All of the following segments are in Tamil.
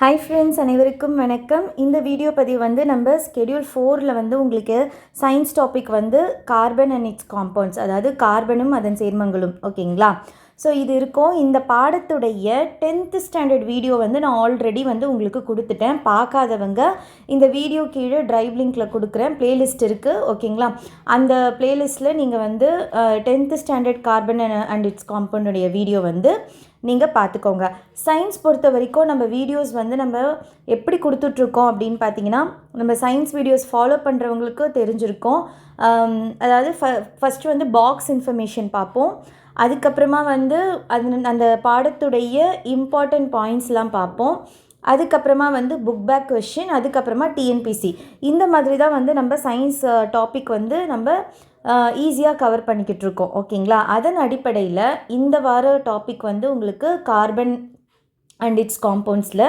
ஹாய் ஃப்ரெண்ட்ஸ் அனைவருக்கும் வணக்கம். இந்த வீடியோ பதிவு வந்து நம்ம ஸ்கெடியூல் ஃபோரில் வந்து உங்களுக்கு சயின்ஸ் டாபிக் வந்து கார்பன் அண்ட் இட்ஸ் காம்பவுண்ட்ஸ் அதாவது கார்பனும் அதன் சேர்மங்களும் ஓகேங்களா? ஸோ இது இருக்கும். இந்த பாடத்துடைய டென்த்து ஸ்டாண்டர்ட் வீடியோ வந்து நான் ஆல்ரெடி வந்து உங்களுக்கு கொடுத்துட்டேன். பார்க்காதவங்க இந்த வீடியோ கீழே ட்ரைவ் லிங்க்கில் கொடுக்குறேன். பிளேலிஸ்ட் இருக்குது ஓகேங்களா? அந்த பிளேலிஸ்ட்டில் நீங்கள் வந்து tenth standard carbon and its காம்பவுண்டுடைய video வந்து நீங்கள் பார்த்துக்கோங்க சயின்ஸ் பொறுத்த வரைக்கும் நம்ம வீடியோஸ் வந்து நம்ம எப்படி கொடுத்துட்ருக்கோம் அப்படின்னு பார்த்தீங்கன்னா நம்ம சயின்ஸ் வீடியோஸ் ஃபாலோ பண்ணுறவங்களுக்கு தெரிஞ்சிருக்கும். அதாவது ஃப ஃபஸ்ட்டு வந்து பாக்ஸ் இன்ஃபர்மேஷன் பார்ப்போம். அதுக்கப்புறமா வந்து அது அந்த பாடத்துடைய இம்பார்ட்டண்ட் பாயிண்ட்ஸ்லாம் பார்ப்போம். அதுக்கப்புறமா வந்து புக் பேக் கொஷின் அதுக்கப்புறமா டிஎன்பிசி இந்த மாதிரி தான் வந்து நம்ம சயின்ஸ் டாபிக் uh, வந்து நம்ம ஈஸியாக கவர் பண்ணிக்கிட்டு இருக்கோம் ஓகேங்களா? அதன் அடிப்படையில் இந்த வார டாபிக் வந்து உங்களுக்கு கார்பன் அண்ட் இட்ஸ் காம்பவுண்ட்ஸில்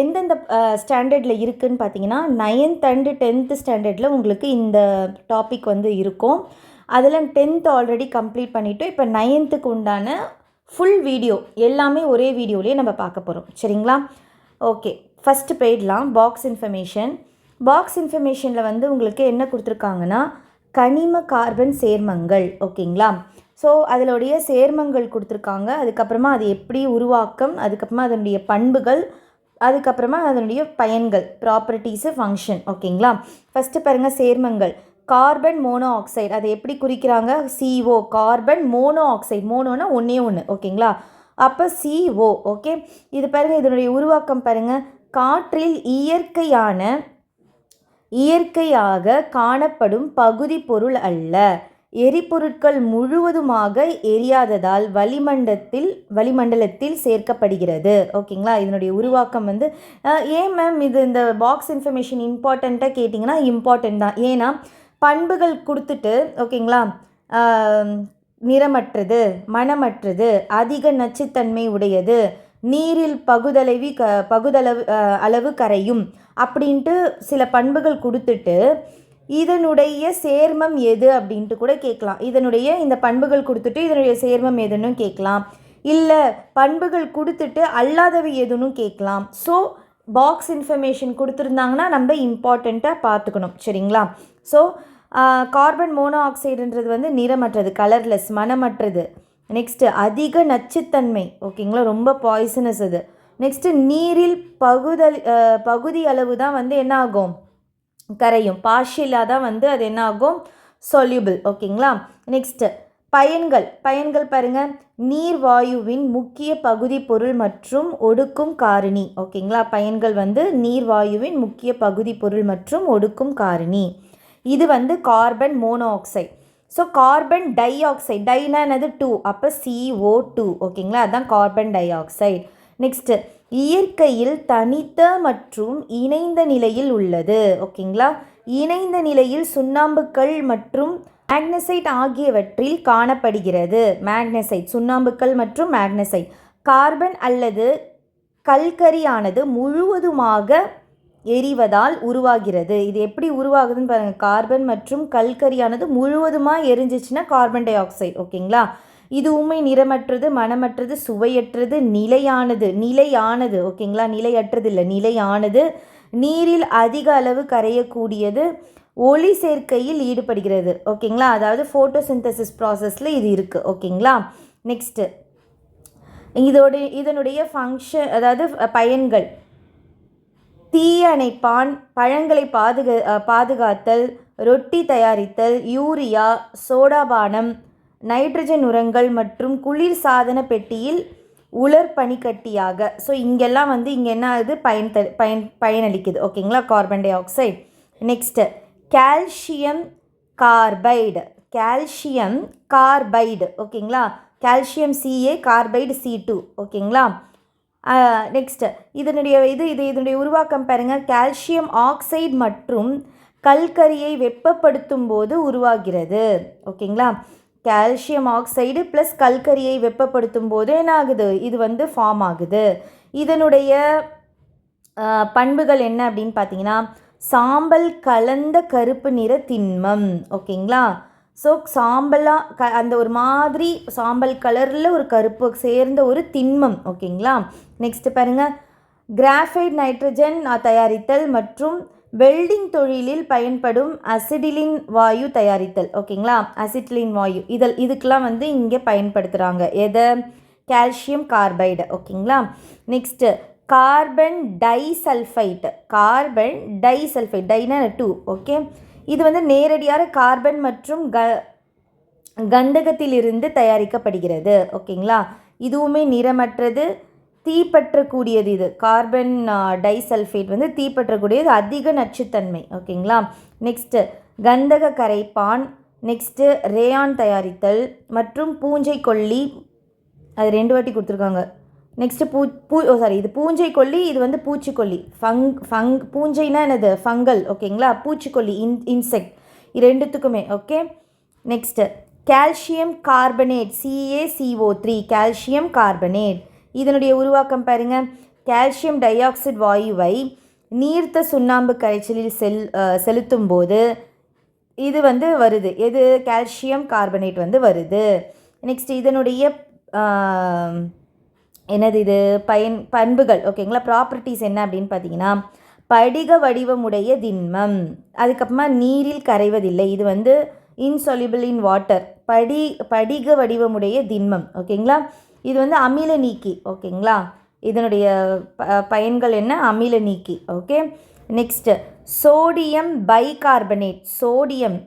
எந்தெந்த ஸ்டாண்டர்டில் இருக்குதுன்னு பார்த்தீங்கன்னா நைன்த் அண்டு டென்த்து ஸ்டாண்டர்டில் உங்களுக்கு இந்த டாபிக் வந்து இருக்கும். அதில் டென்த் ஆல்ரெடி கம்ப்ளீட் பண்ணிவிட்டு இப்போ நைன்த்துக்கு உண்டான ஃபுல் வீடியோ எல்லாமே ஒரே வீடியோலேயே நம்ம பார்க்க போகிறோம் சரிங்களா? ஓகே ஃபஸ்ட்டு போயிடலாம். பாக்ஸ் இன்ஃபர்மேஷன் பாக்ஸ் இன்ஃபர்மேஷனில் வந்து உங்களுக்கு என்ன கொடுத்துருக்காங்கன்னா கனிம கார்பன் சேர்மங்கள் ஓகேங்களா? ஸோ அதனுடைய சேர்மங்கள் கொடுத்துருக்காங்க. அதுக்கப்புறமா அது எப்படி உருவாக்கம் அதுக்கப்புறமா அதனுடைய பண்புகள் அதுக்கப்புறமா அதனுடைய பயன்கள் ப்ராப்பர்ட்டிஸு ஃபங்க்ஷன் ஓகேங்களா? ஃபஸ்ட்டு பாருங்கள் சேர்மங்கள். கார்பன் மோனோ ஆக்சைடு அதை எப்படி குறிக்கிறாங்க? சிஓ கார்பன் மோனோ ஆக்சைடு மோனோனா ஒன்றே ஒன்று ஓகேங்களா? அப்போ சிஓ ஓகே இது பாருங்கள் இதனுடைய உருவாக்கம் பாருங்கள் காற்றில் இயற்கையான இயற்கையாக காணப்படும் பகுதி பொருள் அல்ல. எரிபொருட்கள் முழுவதுமாக எரியாததால் வளிமண்டலத்தில் வளிமண்டலத்தில் சேர்க்கப்படுகிறது. ஓகேங்களா? இதனுடைய உருவாக்கம் வந்து ஏன் மேம் இது இந்த பாக்ஸ் இன்ஃபர்மேஷன் இம்பார்ட்டண்ட்டாக கேட்டிங்கன்னா இம்பார்ட்டண்ட் தான். ஏன்னா பண்புகள் கொடுத்துட்டு ஓகேங்களா? நிறமற்றது மனமற்றது அதிக நச்சுத்தன்மை உடையது நீரில் பகுதளவி க பகுதளவு அளவு கரையும் அப்படின்ட்டு சில பண்புகள் கொடுத்துட்டு இதனுடைய சேர்மம் எது அப்படின்ட்டு கூட கேட்கலாம். இதனுடைய இந்த பண்புகள் கொடுத்துட்டு இதனுடைய சேர்மம் எதுன்னு கேட்கலாம். இல்லை பண்புகள் கொடுத்துட்டு அல்லாதவை எதுன்னு கேட்கலாம். ஸோ பாக்ஸ் இன்ஃபர்மேஷன் கொடுத்துருந்தாங்கன்னா நம்ம இம்பார்ட்டண்ட்டாக பார்த்துக்கணும். சரிங்களா? ஸோ கார்பன் மோனோ ஆக்சைடுன்றது வந்து நிறமற்றது கலர்லெஸ் மனமற்றது. நெக்ஸ்ட்டு அதிக நச்சுத்தன்மை. ஓகேங்களா ரொம்ப பாய்சனஸ் அது. நெக்ஸ்ட்டு நீரில் பகுதல் பகுதி அளவு தான் வந்து என்ன ஆகும் கரையும். பார்ஷியலாக தான் வந்து அது என்ன ஆகும் சொல்யூபிள் ஓகேங்களா நெக்ஸ்ட்டு பயன்கள். பயன்கள் பாருங்கள் நீர் வாயுவின் முக்கிய பகுதி பொருள் மற்றும் ஒடுக்கும் காரணி. ஓகேங்களா பயன்கள் வந்து நீர் வாயுவின் முக்கிய பகுதி பொருள் மற்றும் ஒடுக்கும் காரணி. இது வந்து carbon monoxide so carbon dioxide டைனா என்னது? டூ அப்போ சிஓ டூ ஓகேங்களா? அதுதான் கார்பன் டை ஆக்சைடு நெக்ஸ்ட்டு இயற்கையில் தனித்த மற்றும் இணைந்த நிலையில் உள்ளது. ஓகேங்களா? இணைந்த நிலையில் சுண்ணாம்புக்கல் மற்றும் மேக்னசைட் ஆகியவற்றில் காணப்படுகிறது. மேக்னசைட் சுண்ணாம்புக்கல் மற்றும் மேக்னசைட் கார்பன் அல்லது கல்கரியானது முழுவதுமாக எரிவதால் உருவாகிறது. இது எப்படி உருவாகுதுன்னு பாருங்கள் கார்பன் மற்றும் கல்கரியானது முழுவதுமாக எரிஞ்சிச்சுன்னா கார்பன் டை ஆக்சைடு ஓகேங்களா? இதுவுமே நிறமற்றது மனமற்றது சுவையற்றது நிலையானது நிலையானது ஓகேங்களா? நிலையற்றது இல்லை நிலையானது. நீரில் அதிக அளவு கரையக்கூடியது ஒளி சேர்க்கையில் ஈடுபடுகிறது ஓகேங்களா? அதாவது ஃபோட்டோசிந்தசிஸ் ப்ராசஸில் இது இருக்குது ஓகேங்களா? நெக்ஸ்ட்டு இதோட இதனுடைய ஃபங்க்ஷன் அதாவது பயன்கள். தீயணைப்பான் பழங்களை பாதுகா பாதுகாத்தல் ரொட்டி தயாரித்தல் யூரியா சோடாபானம் நைட்ரஜன் உரங்கள் மற்றும் குளிர் சாதன பெட்டியில் உலர் பனிக்கட்டியாக. ஸோ இங்கெல்லாம் வந்து இங்கே என்ன ஆகுது? பயன் த பயன் பயனளிக்குது. ஓகேங்களா carbon dioxide next calcium carbide calcium carbide ஓகேங்களா calcium CA carbide C two ஓகேங்களா நெக்ஸ்ட்டு இதனுடைய இது இது இதனுடைய உருவாக்கம் பாருங்கள் கால்சியம் ஆக்சைடு மற்றும் கல்கரியை வெப்பப்படுத்தும் போது உருவாகிறது. ஓகேங்களா? கால்சியம் ஆக்சைடு ப்ளஸ் கல்கரியை வெப்பப்படுத்தும் போது என்ன ஆகுது? இது வந்து ஃபார்ம் ஆகுது. இதனுடைய பண்புகள் என்ன அப்படின்னு பார்த்தீங்கன்னா சாம்பல் கலந்த கருப்பு நிற திண்மம். ஓகேங்களா? ஸோ சாம்பலாக க அந்த ஒரு மாதிரி சாம்பல் கலரில் ஒரு கருப்பு சேர்ந்த ஒரு திண்மம் ஓகேங்களா நெக்ஸ்ட்டு பாருங்கள் கிராஃபைட் நைட்ரஜன் தயாரித்தல் மற்றும் வெல்டிங் தொழிலில் பயன்படும் அசிடிலின் வாயு தயாரித்தல் ஓகேங்களா அசிட்டிலின் வாயு. இதில் இதுக்கெலாம் வந்து இங்கே பயன்படுத்துகிறாங்க எதை? கால்சியம் கார்பைடு ஓகேங்களா next carbon disulphide carbon disulphide டைனா two okay இது வந்து நேரடியாக கார்பன் மற்றும் க கந்தகத்திலிருந்து தயாரிக்கப்படுகிறது. ஓகேங்களா? இதுவுமே நிறமற்றது தீப்பற்றக்கூடியது இது. கார்பன் டைசல்ஃபேட் வந்து தீப்பற்றக்கூடியது அதிக நச்சுத்தன்மை. ஓகேங்களா? நெக்ஸ்ட்டு கந்தக கரைப்பான். நெக்ஸ்ட்டு ரேயான் தயாரித்தல் மற்றும் பூஞ்சை கொல்லி. அது ரெண்டு வாட்டி கொடுத்துருக்காங்க. நெக்ஸ்ட்டு பூ பூ oh, ஓ சாரி இது பூஞ்சை கொல்லி இது வந்து பூச்சிக்கொல்லி. ஃபங் ஃபங் பூஞ்சைனா என்னது? ஃபங்கல் ஓகேங்களா பூச்சிக்கொல்லி இன் இன்செக்ட் இது ரெண்டுத்துக்குமே okay next calcium carbonate CACO three calcium carbonate இதனுடைய உருவாக்கம் பாருங்கள் கால்சியம் டை ஆக்சைடு வாயுவை நீர்த்த சுண்ணாம்பு கரைச்சலில் செல் செலுத்தும் போது இது வந்து வருது. எது? கால்சியம் கார்பனேட் வந்து வருது. நெக்ஸ்ட் இதனுடைய என்னது இது? பயன் பண்புகள். ஓகேங்களா ப்ராப்பர்ட்டிஸ் என்ன அப்படின்னு பார்த்தீங்கன்னா படிக வடிவமுடைய திண்மம். அதுக்கப்புறமா நீரில் கரைவதில்லை. இது வந்து இன்சொலிபிள் இன் வாட்டர் படி படிக வடிவமுடைய திண்மம். ஓகேங்களா இது வந்து அமில நீக்கி. ஓகேங்களா இதனுடைய ப பயன்கள் என்ன? அமில நீக்கி. Okay next sodium bicarbonate sodium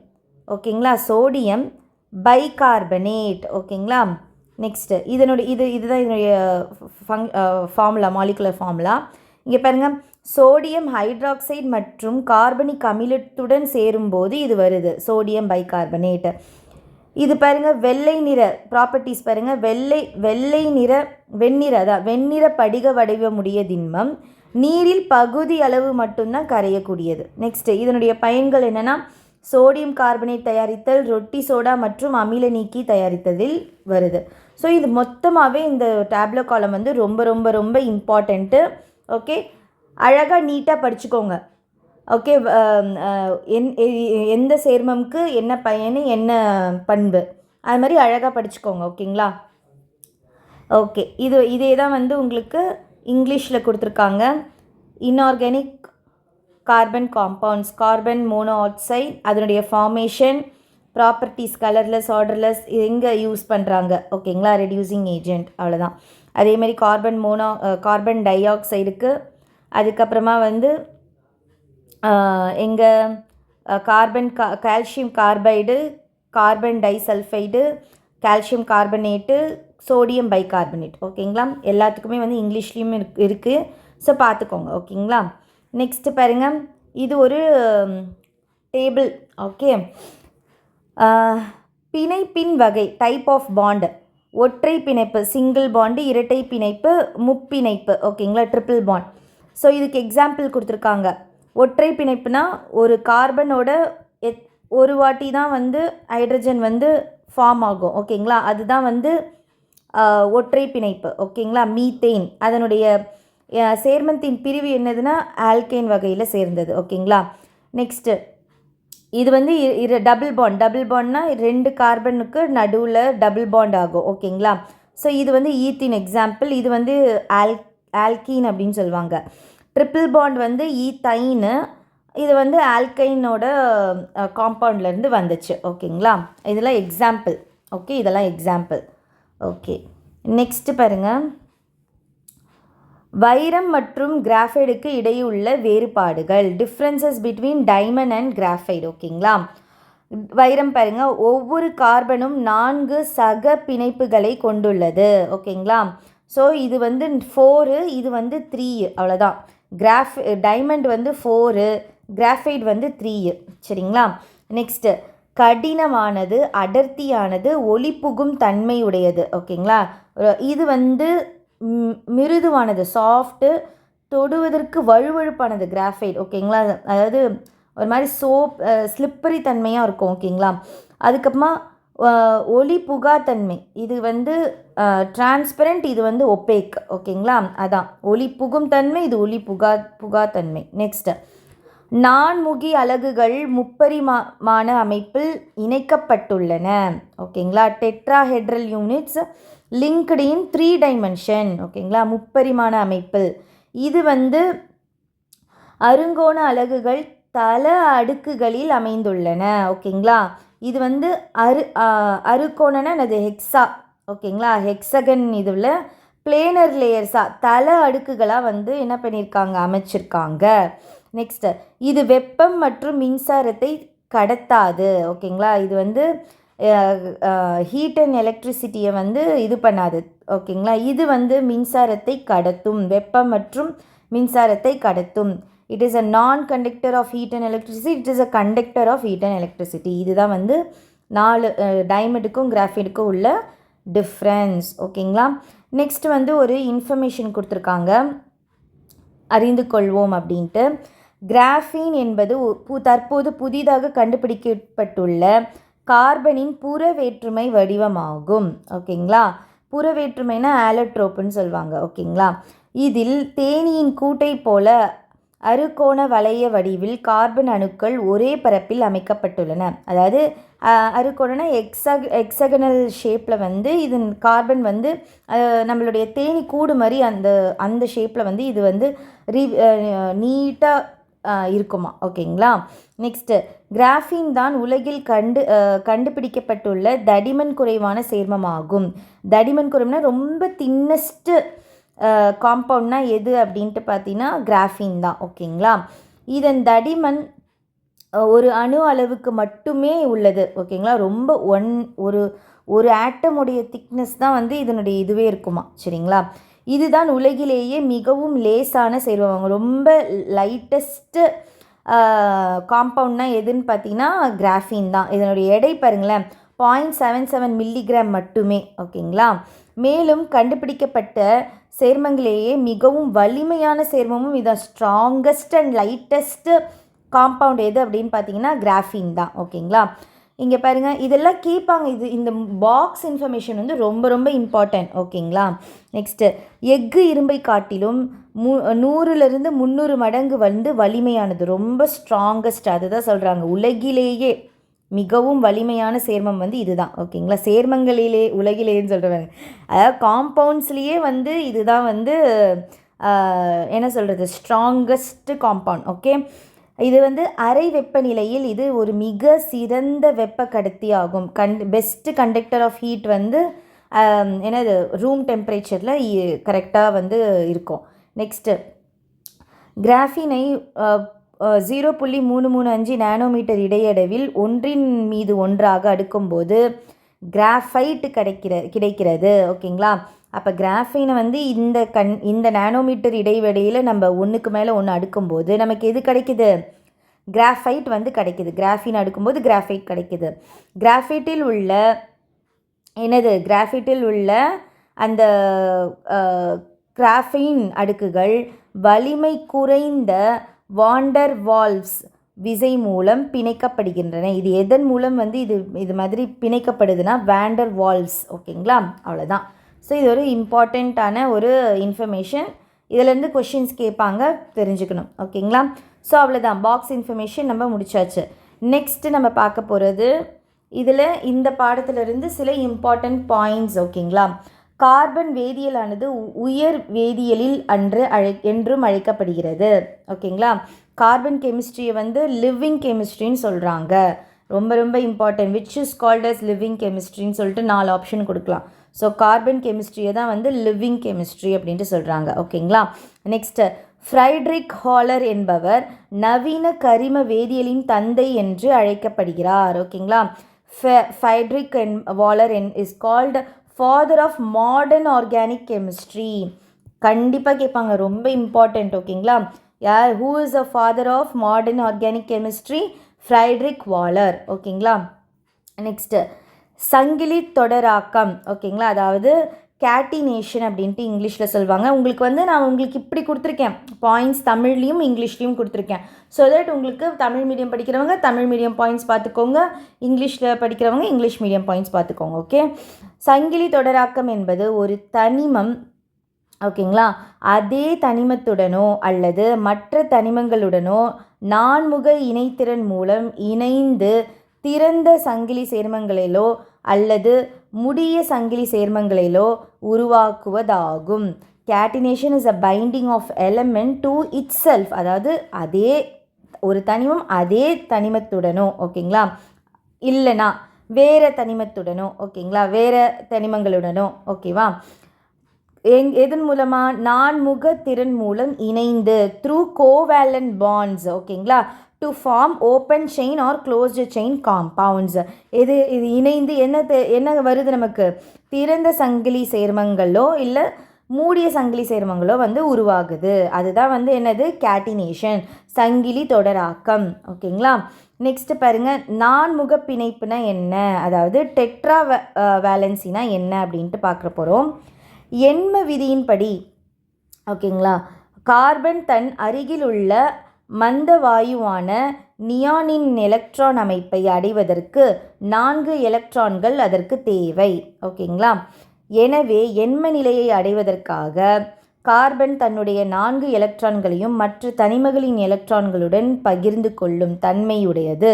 ஓகேங்களா சோடியம் பைகார்பனேட் ஓகேங்களா நெக்ஸ்ட்டு இதனுடைய இது இதுதான் இதனுடைய ஃபங் ஃபார்முலா மாலிகுலர் ஃபார்முலா இங்கே பாருங்கள் சோடியம் ஹைட்ராக்சைடு மற்றும் கார்பனிக் அமிலத்துடன் சேரும்போது இது வருது. சோடியம் பைகார்பனேட் இது பாருங்கள் வெள்ளை நிற ப்ராப்பர்ட்டிஸ் பாருங்கள் வெள்ளை வெள்ளை நிற வெண்ணிற அதான் வெண்ணிற படிக வடிவமுடைய திண்மம். நீரில் பகுதி அளவு மட்டும்தான் கரையக்கூடியது. நெக்ஸ்ட்டு இதனுடைய பயன்கள் என்னென்னா சோடியம் கார்பனேட் தயாரித்தல் ரொட்டி சோடா மற்றும் அமில நீக்கி தயாரித்ததில் வருது. ஸோ இது மொத்தமாகவே இந்த டேப்லோ காலம் வந்து ரொம்ப ரொம்ப ரொம்ப இம்பார்ட்டண்ட்டு ஓகே அழகாக நீட்டாக படிச்சுக்கோங்க. ஓகே என் எந்த சேர்மம்க்கு என்ன பயன் என்ன பண்பு? அது மாதிரி அழகாக படிச்சுக்கோங்க ஓகேங்களா? ஓகே இது இதே தான் வந்து உங்களுக்கு இங்கிலீஷில் கொடுத்துருக்காங்க. Inorganic carbon compounds carbon mono oxide அதனுடைய ஃபார்மேஷன் ப்ராப்பர்ட்டிஸ் கலர்லெஸ் ஆர்டர்லெஸ் எங்கே யூஸ் பண்ணுறாங்க ஓகேங்களா ரெடியூசிங் ஏஜென்ட் அவ்வளோதான் அதேமாதிரி கார்பன் மோனோ கார்பன் டை ஆக்சைடுக்கு அதுக்கப்புறமா வந்து எங்கள் கார்பன் கா calcium carbide carbon disulphide calcium carbonate sodium bicarbonate ஓகேங்களா எல்லாத்துக்குமே வந்து இங்கிலீஷ்லேயும் இருக்கு. இருக்குது ஸோ பார்த்துக்கோங்க ஓகேங்களா நெக்ஸ்ட்டு பாருங்கள் இது ஒரு டேபிள் ஓகே பிணைப்பின் வகை டைப் ஆஃப் பாண்டு ஒற்றை பிணைப்பு சிங்கிள் பாண்டு இரட்டை பிணைப்பு முப்பிணைப்பு. ஓகேங்களா ட்ரிபிள் பாண்ட் ஸோ இதுக்கு எக்ஸாம்பிள் கொடுத்துருக்காங்க. ஒற்றை பிணைப்புனா ஒரு கார்பனோட எத் ஒரு வாட்டி தான் வந்து ஹைட்ரஜன் வந்து ஃபார்ம் ஆகும். ஓகேங்களா அதுதான் வந்து ஒற்றை பிணைப்பு. ஓகேங்களா மீத்தேன் அதனுடைய சேர்மத்தின் பிரிவு என்னதுன்னா ஆல்கேன் வகையில் சேர்ந்தது. ஓகேங்களா நெக்ஸ்ட்டு இது வந்து இரு டபுள் பாண்ட் டபுள் பாண்ட்னா ரெண்டு கார்பனுக்கு நடுவில் டபுள் பாண்ட் ஆகும். ஓகேங்களா ஸோ இது வந்து ஈத்தின் எக்ஸாம்பிள் இது வந்து ஆல் ஆல்கீன் அப்படின்னு சொல்லுவாங்க. ட்ரிப்பிள் பாண்ட் வந்து ஈத்தைன்னு இது வந்து ஆல்கைனோட காம்பவுண்ட்லேருந்து வந்துச்சு. ஓகேங்களா இதெல்லாம் எக்ஸாம்பிள் ஓகே இதெல்லாம் எக்ஸாம்பிள் ஓகே நெக்ஸ்ட்டு பாருங்கள் வைரம் மற்றும் கிராஃபைடுக்கு இடையே உள்ள வேறுபாடுகள் differences between diamond and graphite ஓகேங்களா வைரம் பாருங்கள் ஒவ்வொரு கார்பனும் நான்கு சக பிணைப்புகளை கொண்டுள்ளது ஓகேங்களா ஸோ இது வந்து ஃபோரு இது வந்து த்ரீ அவ்வளோதான் கிராஃப் டைமண்ட் வந்து ஃபோரு கிராஃபைட் வந்து த்ரீ சரிங்களா? நெக்ஸ்ட்டு கடினமானது அடர்த்தியானது ஒளி புகும் ஓகேங்களா இது வந்து மிருதுவானது சாஃப்ட்டு தொடுவதற்கு வழுவழுப்பானது கிராஃபைட் ஓகேங்களா அதாவது ஒரு மாதிரி சோப் ஸ்லிப்பரி தன்மையாக இருக்கும் ஓகேங்களா அதுக்கப்புறமா ஒளி புகாத்தன்மை. இது வந்து டிரான்ஸ்பரண்ட் இது வந்து ஒப்பேக் ஓகேங்களா அதான். ஒளி புகும் தன்மை இது ஒளி புகா புகாத்தன்மை. நெக்ஸ்ட்டு நான்முகி அலகுகள் முப்பரிமான அமைப்பில் இணைக்கப்பட்டுள்ளன ஓகேங்களா tetrahedral units linked in three dimension ஓகேங்களா? முப்பரிமாண அமைப்பில். இது வந்து அருங்கோண அலகுகள் தல அடுக்குகளில் அமைந்துள்ளன ஓகேங்களா? இது வந்து அரு அருக்கோணனா அது ஹெக்ஸா ஓகேங்களா? ஹெக்ஸகன் இதுவில் பிளேனர் லேயர்ஸாக தல அடுக்குகளாக வந்து என்ன பண்ணியிருக்காங்க? அமைச்சிருக்காங்க. நெக்ஸ்ட்டு இது வெப்பம் மற்றும் மின்சாரத்தை கடத்தாது ஓகேங்களா? இது வந்து ஹீட் அண்ட் எலக்ட்ரிசிட்டியை வந்து இது பண்ணாது. ஓகேங்களா? இது வந்து மின்சாரத்தை கடத்தும். வெப்பம் மற்றும் மின்சாரத்தை கடத்தும். It is a non conductor of heat and electricity it is a conductor of heat and electricity இதுதான் வந்து நாலு டைமண்டுக்கும் கிராஃபைட்டுக்கும் உள்ள டிஃப்ரென்ஸ் ஓகேங்களா? நெக்ஸ்ட் வந்து ஒரு இன்ஃபர்மேஷன் கொடுத்துருக்காங்க. அறிந்து கொள்வோம் அப்படின்ட்டு. கிராஃபீன் என்பது பு தற்போது புதிதாக கண்டுபிடிக்கப்பட்டுள்ள கார்பனின் புற வேற்றுமை வடிவமாகும். ஓகேங்களா? புற வேற்றுமைனா ஆலட்ரோப்புன்னு சொல்லுவாங்க. ஓகேங்களா? இதில் தேனியின் கூட்டை போல அறுகோண வளைய வடிவில் கார்பன் அணுக்கள் ஒரே பரப்பில் அமைக்கப்பட்டுள்ளன. அதாவது அறுகோணனா எக்ஸக எக்ஸகனல் ஷேப்பில் வந்து இது கார்பன் வந்து நம்மளுடைய தேனி கூடு மாதிரி அந்த அந்த ஷேப்பில் வந்து இது வந்து ரீ நீட்டாக இருக்குமா? ஓகேங்களா? நெக்ஸ்ட்டு கிராஃபின் தான் உலகில் கண்டு கண்டுபிடிக்கப்பட்டுள்ள தடிமன் குறைவான சேர்மமாகும். தடிமன் குறைவுனா ரொம்ப தின்னஸ்ட்டு காம்பவுண்ட்னா எது அப்படின்ட்டு பார்த்தீங்கன்னா கிராஃபின் தான் ஓகேங்களா? இதன் தடிமன் ஒரு அணு அளவுக்கு மட்டுமே உள்ளது ஓகேங்களா? ரொம்ப ஒன் ஒரு ஒரு ஆட்டமுடைய திக்னஸ் தான் வந்து இதனுடைய இதுவே இருக்குமா சரிங்களா? இதுதான் உலகிலேயே மிகவும் லேசான சேர்வம் ரொம்ப லைட்டஸ்ட்டு காம்பவுண்ட்னா எதுன்னு பார்த்தீங்கன்னா கிராஃபின் தான். இதனுடைய எடை பாருங்களேன் பாயிண்ட் செவன் செவன் மில்லிகிராம் மட்டுமே ஓகேங்களா? மேலும் கண்டுபிடிக்கப்பட்ட சேர்மங்களேயே மிகவும் வலிமையான சேர்மமும் இதான். ஸ்ட்ராங்கஸ்ட் அண்ட் லைட்டஸ்ட்டு காம்பவுண்ட் எது அப்படின்னு பார்த்தீங்கன்னா கிராஃபின் தான் ஓகேங்களா? இங்கே பாருங்கள் இதெல்லாம் கேட்பாங்க. இது இந்த பாக்ஸ் இன்ஃபர்மேஷன் வந்து ரொம்ப ரொம்ப இம்பார்ட்டன்ட் ஓகேங்களா? நெக்ஸ்ட்டு எஃகு இரும்பை காட்டிலும் மு நூறுலேருந்து முந்நூறு மடங்கு வந்து வலிமையானது. ரொம்ப ஸ்ட்ராங்கஸ்ட் அதுதான் சொல்கிறாங்க உலகிலேயே மிகவும் வலிமையான சேர்மம் வந்து இதுதான். ஓகேங்களா சேர்மங்களிலே உலகிலேன்னு சொல்கிறவங்க அதாவது காம்பவுண்ட்ஸ்லேயே வந்து இதுதான் வந்து என்ன சொல்கிறது ஸ்ட்ராங்கஸ்ட் காம்பவுண்ட் ஓகே இது வந்து அரை வெப்பநிலையில் இது ஒரு மிக சிறந்த வெப்ப கடத்தி ஆகும். கண் பெஸ்ட்டு கண்டக்டர் ஆஃப் ஹீட் வந்து என்னது? ரூம் டெம்பரேச்சரில் கரெக்டாக வந்து இருக்கும். நெக்ஸ்ட்டு கிராஃபினை ஜீரோ புள்ளி மூணு மூணு அஞ்சு நேனோமீட்டர் இடையளவில் ஒன்றின் மீது ஒன்றாக அடுக்கும்போது கிராஃபைட்டு கிடைக்கிற கிடைக்கிறது. ஓகேங்களா? அப்போ கிராஃபைனை வந்து இந்த கண் இந்த நேனோமீட்டர் இடைவெளியில் நம்ம ஒன்றுக்கு மேலே ஒன்று அடுக்கும்போது நமக்கு எது கிடைக்குது? கிராஃபைட் வந்து கிடைக்குது. கிராஃபின் அடுக்கும்போது கிராஃபைட் கிடைக்குது. கிராஃபைட்டில் உள்ள என்னது? கிராஃபைட்டில் உள்ள அந்த கிராஃபின் அடுக்குகள் வலிமை குறைந்த வாண்டர் வால்வ்ஸ் விசை மூலம் பிணைக்கப்படுகின்றன. இது எதன் மூலம் வந்து இது இது மாதிரி பிணைக்கப்படுதுன்னா வேண்டர் வால்வ்ஸ் ஓகேங்களா? அவ்வளோதான் ஸோ இது ஒரு இம்பார்ட்டண்ட்டான ஒரு இன்ஃபர்மேஷன் இதிலேருந்து கொஷின்ஸ் கேட்பாங்க தெரிஞ்சுக்கணும் ஓகேங்களா? ஸோ அவ்வளோதான் பாக்ஸ் இன்ஃபர்மேஷன் நம்ம முடிச்சாச்சு. நெக்ஸ்ட்டு நம்ம பார்க்க போகிறது இதில் இந்த பாடத்திலிருந்து சில இம்பார்ட்டண்ட் பாயிண்ட்ஸ் ஓகேங்களா? கார்பன் வேதியியலானது உயர் வேதியியலில் அன்று அழை என்றும் அழைக்கப்படுகிறது. ஓகேங்களா? கார்பன் கெமிஸ்ட்ரியை வந்து லிவிங் கெமிஸ்ட்ரின்னு சொல்கிறாங்க ரொம்ப ரொம்ப important. Which is called as living கெமிஸ்ட்ரின்னு சொல்லிட்டு நாலு ஆப்ஷன் கொடுக்கலாம். ஸோ கார்பன் கெமிஸ்ட்ரியை தான் வந்து லிவிங் கெமிஸ்ட்ரி அப்படின்ட்டு சொல்கிறாங்க ஓகேங்களா? நெக்ஸ்ட்டு ஃப்ரைட்ரிக் ஹாலர் என்பவர் நவீன கரிம வேதியியலின் தந்தை என்று அழைக்கப்படுகிறார். ஓகேங்களா? ஃபைட்ரிக் என் Wohler N is called father of modern organic chemistry கண்டிப்பாக கேட்பாங்க. ரொம்ப இம்பார்ட்டண்ட் ஓகேங்களா யார்? Who is a father of modern organic chemistry Friedrich Wohler ஓகேங்களா நெக்ஸ்ட்டு சங்கிலி தொடராக்கம் ஓகேங்களா அதாவது கேட்டினேஷன் அப்படின்ட்டு இங்கிலீஷில் சொல்லுவாங்க. உங்களுக்கு வந்து நான் உங்களுக்கு இப்படி கொடுத்துருக்கேன். பாயிண்ட்ஸ் தமிழ்லேயும் இங்கிலீஷ்லேயும் கொடுத்துருக்கேன். ஸோ தட் உங்களுக்கு தமிழ் மீடியம் படிக்கிறவங்க தமிழ் மீடியம் பாயிண்ட்ஸ் பார்த்துக்கோங்க. இங்கிலீஷில் படிக்கிறவங்க இங்கிலீஷ் மீடியம் பாயிண்ட்ஸ் பார்த்துக்கோங்க ஓகே சங்கிலி தொடராக்கம் என்பது ஒரு தனிமம் ஓகேங்களா? அதே தனிமத்துடனோ அல்லது மற்ற தனிமங்களுடனோ நான்முக இணைத்திறன் மூலம் இணைந்து திறந்த சங்கிலி சேர்மங்களிலோ அல்லது முடிய சங்கிலி சேர்மங்களிலோ உருவாக்குவதாகும். Catenation is a binding of element to itself அதாவது அதே ஒரு தனிமம் அதே தனிமத்துடனோ ஓகேங்களா? இல்லைனா வேறு தனிமத்துடனோ ஓகேங்களா? வேறு தனிமங்களுடனோ ஓகேவா? எங் எதன் மூலமாக நான்முக திறன் மூலம் இணைந்து த்ரூ கோவேலன் பாண்ட்ஸ் ஓகேங்களா? To form open chain or closed chain compounds இது இது இணைந்து என்ன தெ- என்ன வருது நமக்கு? திறந்த சங்கிலி சேர்மங்களோ இல்லை மூடிய சங்கிலி சேர்மங்களோ வந்து உருவாகுது. அதுதான் வந்து என்னது? கேட்டினேஷன் சங்கிலி தொடராக்கம். ஓகேங்களா? நெக்ஸ்ட் பாருங்க. நான்முக பிணைப்புனா என்ன? அதாவது டெட்ரா வேலன்சினா என்ன அப்படின்ட்டு பார்க்குற போகிறோம் எண்ம விதியின்படி ஓகேங்களா? கார்பன் தன் அருகில் உள்ள மந்த வாயுவான நியானின் எலக்ட்ரான் அமைப்பை அடைவதற்கு நான்கு எலக்ட்ரான்கள் அதற்கு தேவை. ஓகேங்களா? எனவே எண்ம நிலையை அடைவதற்காக கார்பன் தன்னுடைய நான்கு எலக்ட்ரான்களையும் மற்ற தனிமகளின் எலக்ட்ரான்களுடன் பகிர்ந்து கொள்ளும் தன்மையுடையது.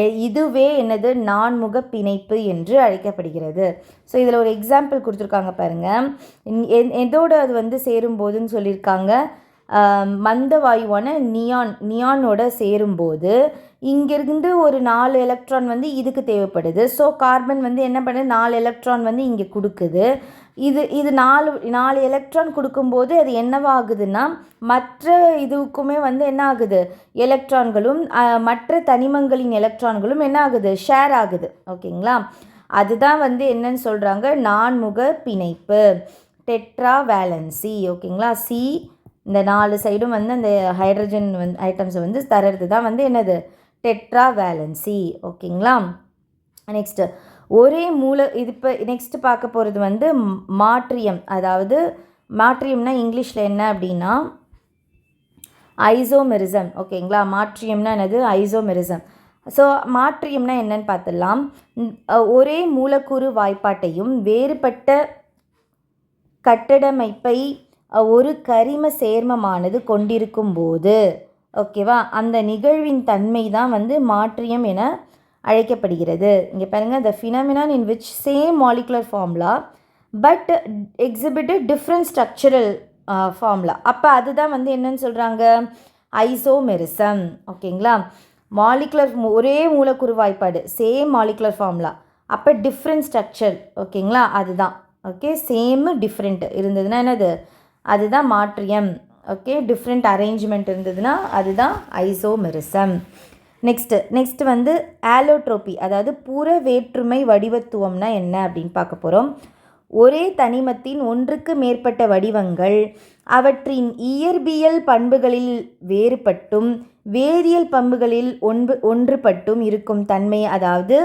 எ இதுவே என்னது? நான்முக பிணைப்பு என்று அழைக்கப்படுகிறது. ஸோ இதில் ஒரு எக்ஸாம்பிள் கொடுத்துருக்காங்க பாருங்கள் எதோடு அது வந்து சேரும்போதுன்னு சொல்லியிருக்காங்க. மந்த வாயுவான நியான் நியானோட சேரும்போது இங்கிருந்து ஒரு நாலு எலக்ட்ரான் வந்து இதுக்கு தேவைப்படுது. ஸோ கார்பன் வந்து என்ன பண்ணுது? நாலு எலக்ட்ரான் வந்து இங்கே கொடுக்குது. இது இது நாலு நாலு எலக்ட்ரான் கொடுக்கும்போது அது என்னவாகுதுன்னா மற்ற இதுக்குமே வந்து என்ன ஆகுது எலக்ட்ரான்களும் மற்ற தனிமங்களின் எலக்ட்ரான்களும் என்ன ஆகுது ஷேர் ஆகுது. ஓகேங்களா? அதுதான் வந்து என்னன்னு சொல்கிறாங்க நான்முக பிணைப்பு. டெட்ரா வேலன்சி ஓகேங்களா? சி இந்த நாலு சைடும் வந்து அந்த ஹைட்ரஜன் வந்து ஐட்டம்ஸை வந்து தரது தான் வந்து என்னது? டெட்ரா வேலன்சி ஓகேங்களா? நெக்ஸ்ட்டு ஒரே மூல இது இப்போ நெக்ஸ்ட்டு பார்க்க போகிறது வந்து மாற்றியம். அதாவது மாற்றியம்னா இங்கிலீஷில் என்ன அப்படின்னா ஐசோமெரிசம் ஓகேங்களா? மாற்றியம்னா என்னது? ஐசோமெரிசம் ஸோ மாற்றியம்னா என்னன்னு பார்த்துடலாம். ஒரே மூலக்கூறு வாய்ப்பாட்டையும் வேறுபட்ட கட்டடமைப்பை ஒரு கரிம சேர்மமானது கொண்டிருக்கும் போது ஓகேவா? அந்த நிகழ்வின் தன்மை தான் வந்து மாற்றியம் என அழைக்கப்படுகிறது. இங்கே பாருங்கள் the phenomenon in which same molecular formula but exhibit different structural formula அப்போ அதுதான் வந்து என்னன்னு சொல்கிறாங்க ஐசோமெரிசம் ஓகேங்களா? மாலிகுலர் ஒரே மூலக்குறு வாய்ப்பாடு சேம் மாலிகுலர் ஃபார்முலா அப்போ டிஃப்ரெண்ட் ஸ்ட்ரக்சர் ஓகேங்களா? அதுதான். ஓகே சேம் டிஃப்ரெண்ட்டு இருந்ததுன்னா என்னது? அதுதான் மாற்றியம். ஓகே டிஃப்ரெண்ட் அரேஞ்ச்மெண்ட் இருந்ததுன்னா அதுதான் ஐசோமெரிசம் நெக்ஸ்ட்டு நெக்ஸ்ட் வந்து ஆலோட்ரோபி அதாவது புற வேற்றுமை வடிவத்துவம்னா என்ன அப்படின்னு பார்க்க போகிறோம் ஒரே தனிமத்தின் ஒன்றுக்கு மேற்பட்ட வடிவங்கள் அவற்றின் இயற்பியல் பண்புகளில் வேறுபட்டும் வேதியியல் பண்புகளில் ஒன்று ஒன்றுபட்டும் இருக்கும் தன்மை அதாவது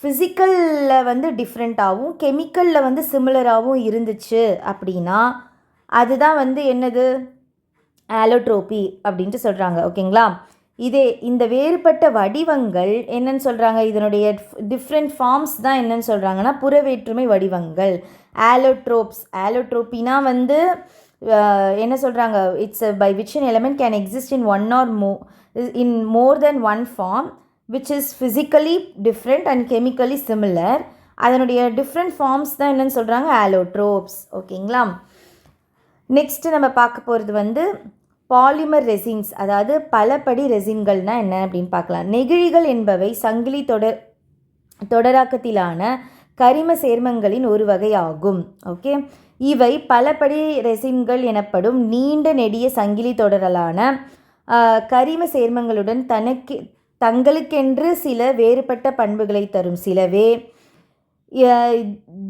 ஃபிசிக்கலில் வந்து டிஃப்ரெண்ட்டாகவும் கெமிக்கலில் வந்து சிமிலராகவும் இருந்துச்சு அப்படின்னா அதுதான் வந்து என்னது? ஆலோட்ரோபி அப்படின்ட்டு சொல்கிறாங்க ஓகேங்களா? இதே இந்த வேறுபட்ட வடிவங்கள் என்னன்னு சொல்கிறாங்க இதனுடைய டிஃப்ரெண்ட் ஃபார்ம்ஸ் தான் என்னன்னு சொல்கிறாங்கன்னா புறவேற்றுமை வடிவங்கள். ஆலோட்ரோப்ஸ் ஆலோட்ரோப்பினா வந்து என்ன சொல்கிறாங்க it's by which an element can exist in one or mo in more than one form which is physically different and chemically similar அதனுடைய டிஃப்ரெண்ட் ஃபார்ம்ஸ் தான் என்னென்னு சொல்கிறாங்க ஆலோட்ரோப்ஸ் ஓகேங்களா? நெக்ஸ்ட்டு நம்ம பார்க்க போகிறது வந்து பாலிமர் ரெசின்ஸ் அதாவது பலபடி ரெசின்கள்னால் என்ன அப்படின்னு பார்க்கலாம். நெகிழிகள் என்பவை சங்கிலி தொடர் தொடராக்கத்திலான கரிம சேர்மங்களின் ஒரு வகையாகும். ஓகே இவை பலபடி ரெசின்கள் எனப்படும் நீண்ட நெடிய சங்கிலி தொடரலான கரிம சேர்மங்களுடன் தனக்கு தங்களுக்கென்று சில வேறுபட்ட பண்புகளை தரும். சிலவே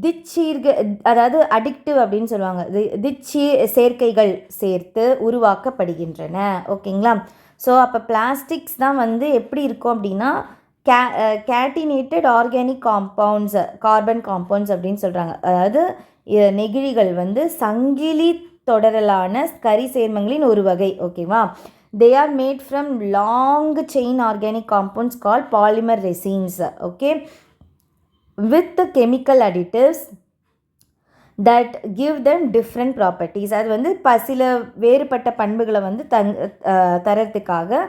திச்சீர்க அதாவது அடிக்டிவ் அப்படின்னு சொல்லுவாங்க. தி- திச்சி சேர்க்கைகள் சேர்த்து உருவாக்கப்படுகின்றன. ஓகேங்களா? ஸோ அப்போ பிளாஸ்டிக்ஸ் தான் வந்து எப்படி இருக்கும் அப்படின்னா K catenated organic compounds carbon compounds அப்படின்னு சொல்கிறாங்க அதாவது நெகிழிகள் வந்து சங்கிலி தொடரலான கரி சேர்மங்களின் ஒரு வகை. ஓகேவா? They are made from long chain organic compounds call polymer resins okay? With the chemical additives that give them different properties அது வந்து ப சில வேறுபட்ட பண்புகளை வந்து தங் தரத்துக்காக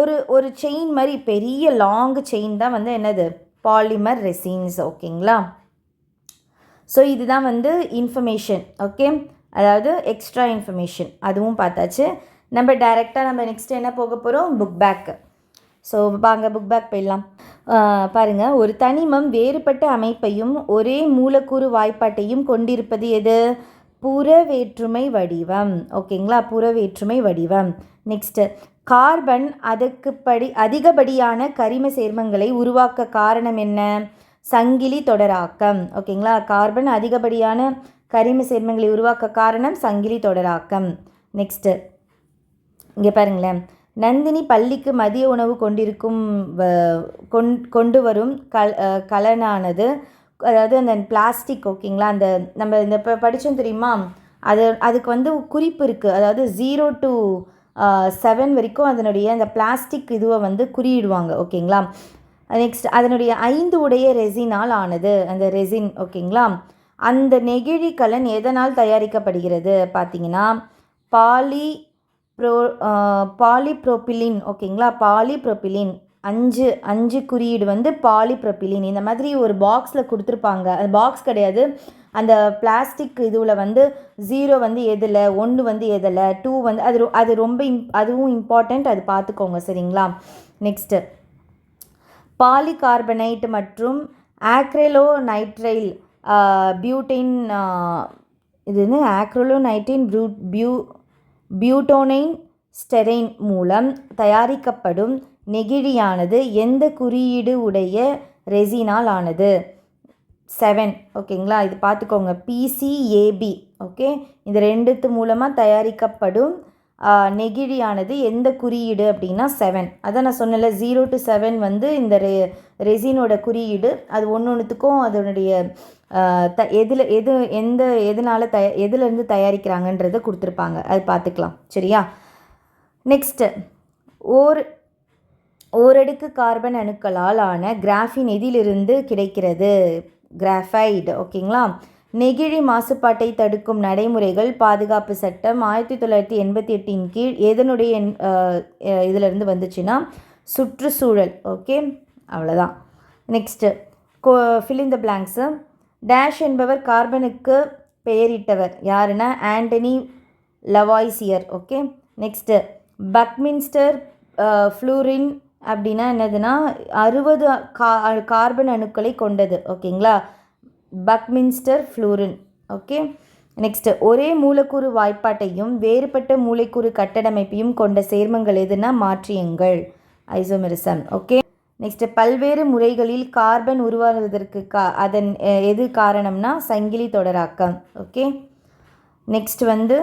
ஒரு ஒரு செயின் மாதிரி பெரிய லாங் செயின் தான் வந்து என்னது? பாலிமர் ரெசின்ஸ் ஓகேங்களா? ஸோ இதுதான் வந்து இன்ஃபர்மேஷன் ஓகே அதாவது எக்ஸ்ட்ரா இன்ஃபர்மேஷன் அதுவும் பார்த்தாச்சு. நம்ம டைரெக்டாக நம்ம நெக்ஸ்ட் என்ன போக போகிறோம் புக் பேக்கு ஸோ வாங்க புக் பேக் போயிடலாம். பாருங்கள் ஒரு தனிமம் வேறுபட்ட அமைப்பையும் ஒரே மூலக்கூறு வாய்ப்பாட்டையும் கொண்டிருப்பது எது? புற வேற்றுமை வடிவம். ஓகேங்களா? புற வேற்றுமை வடிவம். நெக்ஸ்ட்டு கார்பன் அதற்கு படி அதிகப்படியான கரிம சேர்மங்களை உருவாக்க காரணம் என்ன? சங்கிலி தொடராக்கம். ஓகேங்களா? கார்பன் அதிகப்படியான கரிம சேர்மங்களை உருவாக்க காரணம் சங்கிலி தொடராக்கம். நெக்ஸ்ட்டு இங்கே பாருங்களேன். நந்தினி பள்ளிக்கு மதிய உணவு கொண்டிருக்கும் வ- கொண் கொண்டு வரும் கல் கலனானது அதாவது அந்த பிளாஸ்டிக் ஓகேங்களா அந்த நம்ம இந்த இப்போ படித்தோம் தெரியுமா? அது அதுக்கு வந்து குறிப்பு இருக்குது அதாவது ஜீரோ டு செவன் வரைக்கும் அதனுடைய அந்த பிளாஸ்டிக் இதுவை வந்து குறியிடுவாங்க ஓகேங்களா? நெக்ஸ்ட் அதனுடைய ஐந்து உடைய ரெசினால் ஆனது அந்த ரெசின் ஓகேங்களா? அந்த நெகிழி கலன் எதனால் தயாரிக்கப்படுகிறது பார்த்தீங்கன்னா பாலி ப்ரோ பாலிப்ரோபிலின் ஓகேங்களா? பாலிப்ரோபிலின். அஞ்சு அஞ்சு குறியீடு வந்து பாலிப்ரோபிலின். இந்த மாதிரி ஒரு பாக்ஸில் கொடுத்துருப்பாங்க. அது பாக்ஸ் கிடையாது. அந்த பிளாஸ்டிக் இதுவில் வந்து ஜீரோ வந்து எதில் ஒன்று வந்து எதில் டூ வந்து அது அது ரொம்ப இம் அதுவும் இம்பார்ட்டண்ட் அது பார்த்துக்கோங்க சரிங்களா? நெக்ஸ்ட்டு பாலிகார்பனேட் மற்றும் ஆக்ரெலோ நைட்ரைல் பியூட்டின் இது என்ன? ஆக்ரோலோ நைட்டின் ப்ரூ பியூ பியூட்டோனைன் ஸ்டெரைன் மூலம் தயாரிக்கப்படும் நெகிழியானது எந்த குறியீடு உடைய ரெசினால் ஆனது செவன் ஓகேங்களா? இது பார்த்துக்கோங்க. PCAB okay? இந்த ரெண்டுத்து மூலமாக தயாரிக்கப்படும் நெகிழியானது எந்த குறியீடு அப்படின்னா செவன் அதான் நான் சொன்னல ஜீரோ டு செவன் வந்து இந்த ரெ ரெசினோட குறியீடு. அது ஒன்று ஒன்றுத்துக்கும் அதனுடைய த எதில் எது எந்த எதனால் தய எதுலேருந்து தயாரிக்கிறாங்கன்றதை கொடுத்துருப்பாங்க. அது பார்த்துக்கலாம். சரியா? நெக்ஸ்ட்டு ஓர் ஓரடுக்கு கார்பன் அணுக்களால் ஆன கிராஃபின் எதிலிருந்து கிடைக்கிறது? கிராஃபைடு ஓகேங்களா நெகிழி மாசுபாட்டை தடுக்கும் நடைமுறைகள் பாதுகாப்பு சட்டம் ஆயிரத்தி தொள்ளாயிரத்தி எண்பத்தி எட்டின் கீழ் எதனுடைய இதிலிருந்து வந்துச்சுன்னா சுற்றுச்சூழல். ஓகே? அவ்வளோதான் next go filling the blanks dash என்பவர் கார்பனுக்கு பெயரிட்டவர். யாருன்னா? Antoine Lavoisier okay? Next Buckminster fluorine அப்படின்னா என்னதுன்னா அறுபது கா கார்பன் அணுக்களை கொண்டது. ஓகேங்களா? பக்மின்ஸ்டர் ஃப்ளூரின் ஓகே நெக்ஸ்ட்டு ஒரே மூலக்கூறு வாய்ப்பாட்டையும் வேறுபட்ட மூளைக்கூறு கட்டடமைப்பையும் கொண்ட சேர்மங்கள் எதுனா மாற்றியங்கள். ஐசோமெரிசம் ஓகே நெக்ஸ்ட்டு பல்வேறு முறைகளில் கார்பன் உருவாகுவதற்கு கா அதன் எது காரணம்னா சங்கிலி தொடராக்கம். ஓகே நெக்ஸ்ட் வந்து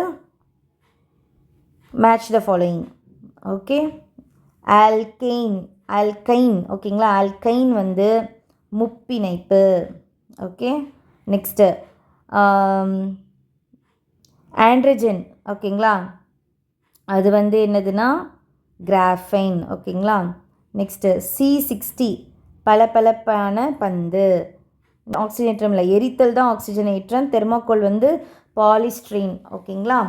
match the following okay alkene alkyne ஓகேங்களா ஆல்கைன் வந்து முப்பிணைப்பு. ஓகே நெக்ஸ்ட்டு ஆண்ட்ரஜன் ஓகேங்களா அது வந்து என்னதுன்னா கிராஃபைன் ஓகேங்களா நெக்ஸ்ட்டு சி சிக்ஸ்டி பளபளப்பான பந்து. ஆக்சிஜனேற்றம் இல்லை. எரித்தல் தான் ஆக்சிஜனேற்றம் தெர்மாக்கோல் வந்து பாலிஸ்ட்ரீன் ஓகேங்களா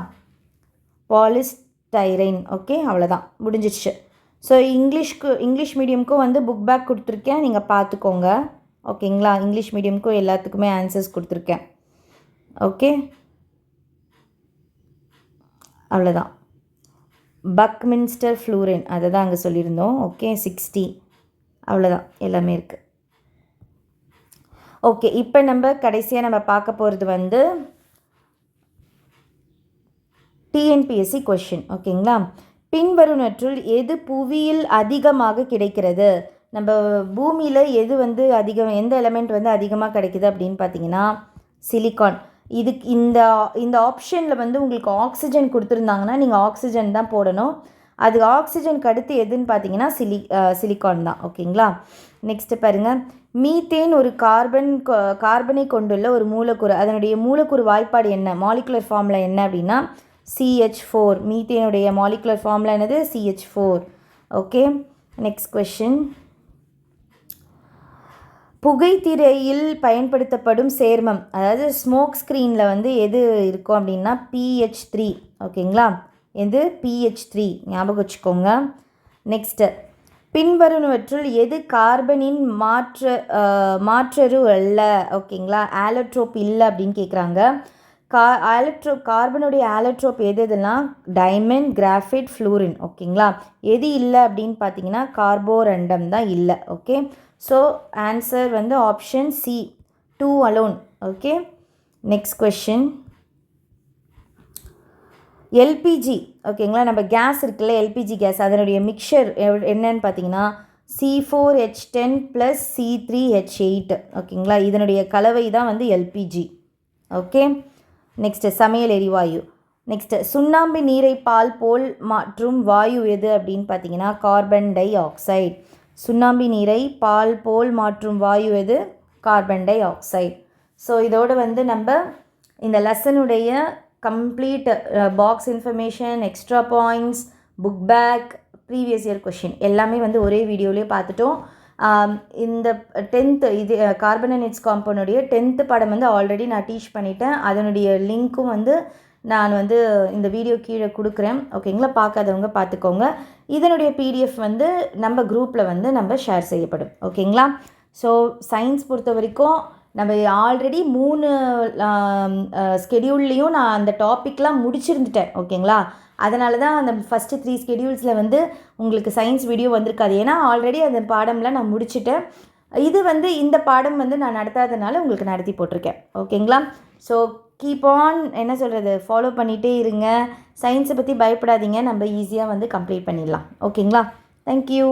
பாலிஸ்டைரைன் ஓகே அவ்வளோதான் முடிஞ்சிடுச்சு. ஸோ இங்கிலீஷ்க்கு இங்கிலீஷ் மீடியம்க்கும் வந்து புக் பேக் கொடுத்துருக்கேன். நீங்கள் பார்த்துக்கோங்க. ஓகேங்களா? இங்கிலீஷ் மீடியம்க்கும் எல்லாத்துக்குமே ஆன்சர்ஸ் கொடுத்துருக்கேன். ஓகே? அவ்வளோதான் பக்மின்ஸ்டர் ஃப்ளூரின் அதை தான் அங்கே சொல்லியிருந்தோம். ஓகே? சிக்ஸ்டி அவ்வளோதான் எல்லாமே இருக்குது ஓகே இப்போ நம்ம கடைசியாக நம்ம பார்க்க போகிறது வந்து டிஎன்பிஎஸ்சி கொஷின் ஓகேங்களா? பின்வருவனற்றுள் எது புவியில் அதிகமாக கிடைக்கிறது? நம்ம பூமியில் எது வந்து அதிகம் எந்த எலமெண்ட் வந்து அதிகமாக கிடைக்குது அப்படின்னு பார்த்தீங்கன்னா சிலிக்கான் இதுக்கு இந்த இந்த ஆப்ஷனில் வந்து உங்களுக்கு ஆக்சிஜன் கொடுத்துருந்தாங்கன்னா நீங்கள் ஆக்சிஜன் தான் போடணும். அது ஆக்சிஜனுக்கு அடுத்து எதுன்னு பார்த்தீங்கன்னா சிலி சிலிக்கான் தான். ஓகேங்களா? நெக்ஸ்ட்டு பாருங்கள் மீத்தேன் ஒரு கார்பன் கார்பனை கொண்டுள்ள ஒரு மூலக்கூறு. அதனுடைய மூலக்கூறு வாய்ப்பாடு என்ன? மாலிகுலர் ஃபார்மில் என்ன அப்படின்னா சிஹெச் ஃபோர் மீத்தேனுடைய மாலிகுலர் ஃபார்மில் என்னது? CH four okay next question புகைத்திரையில் பயன்படுத்தப்படும் சேர்மம். அதாவது ஸ்மோக் ஸ்க்ரீனில் வந்து எது இருக்கும் அப்படின்னா பிஹெச் த்ரீ ஓகேங்களா? எது? பிஹெச் த்ரீ ஞாபகம் வச்சுக்கோங்க. நெக்ஸ்ட்டு பின்வருவனவற்றுள் எது கார்பனின் மாற்ற மாற்றரு அல்ல ஓகேங்களா? ஆலோட்ரோப் இல்லை அப்படின்னு கேட்குறாங்க கா ஆலக்ட்ரோ கார்பனுடைய ஆலக்ட்ரோப் எது எதுனா டைமண்ட் கிராஃபைட் ஃப்ளூரின் ஓகேங்களா? எது இல்லை அப்படின்னு பார்த்தீங்கன்னா கார்போரண்டம் தான் இல்லை ஓகே? ஸோ ஆன்சர் வந்து option C two alone okay? Next question LPG ஓகேங்களா? நம்ம கேஸ் இருக்குல்ல எல்பிஜி கேஸ் அதனுடைய மிக்சர் என்னன்னு பார்த்தீங்கன்னா C four H ten plus C three H eight ஓகேங்களா? இதனுடைய கலவை தான் வந்து எல்பிஜி ஓகே? நெக்ஸ்ட்டு சமையல் எரிவாயு. நெக்ஸ்ட்டு சுண்ணாம்பு நீரை பால் போல் மாற்றும் வாயு எது அப்படின்னு பார்த்தீங்கன்னா கார்பன் டை ஆக்சைடு சுண்ணாம்பு நீரை பால் போல் மாற்றும் வாயு எது? கார்பன் டை ஆக்சைடு ஸோ இதோடு வந்து நம்ம இந்த லெசனுடைய complete box information extra points book back previous year question எல்லாமே வந்து ஒரே வீடியோலேயே பார்த்துட்டோம். இந்த டென்த்து இது கார்பனேட்ஸ் காம்பவுண்டுடைய டென்த்து படம் வந்து ஆல்ரெடி நான் டீச் பண்ணிட்டேன். அதனுடைய லிங்க்கும் வந்து நான் வந்து இந்த வீடியோ கீழே கொடுக்குறேன். ஓகேங்களா பார்க்காதவங்க பார்த்துக்கோங்க. இதனுடைய பிடிஎஃப் வந்து நம்ம குரூப்பில் வந்து நம்ம ஷேர் செய்யப்படும். ஓகேங்களா ஸோ சயின்ஸ் பொறுத்த வரைக்கும் நம்ம ஆல்ரெடி மூணு ஸ்கெடியூல்லையும் நான் அந்த டாப்பிக்லாம் முடிச்சிருந்துட்டேன் ஓகேங்களா அதனால தான் அந்த ஃபஸ்ட்டு த்ரீ ஸ்கெடியூல்ஸில் வந்து உங்களுக்கு சயின்ஸ் வீடியோ வந்திருக்காது. ஏன்னா ஆல்ரெடி அந்த பாடம்லாம் நான் முடிச்சிட்டேன். இது வந்து இந்த பாடம் வந்து நான் நடத்தாதனால உங்களுக்கு நடத்தி போட்டிருக்கேன் ஓகேங்களா ஸோ கீப் ஆன் என்ன சொல்கிறது ஃபாலோ பண்ணிகிட்டே இருங்க. சயின்ஸை பற்றி பயப்படாதீங்க. நம்ம ஈஸியாக வந்து கம்ப்ளீட் பண்ணிடலாம் ஓகேங்களா தேங்க்யூ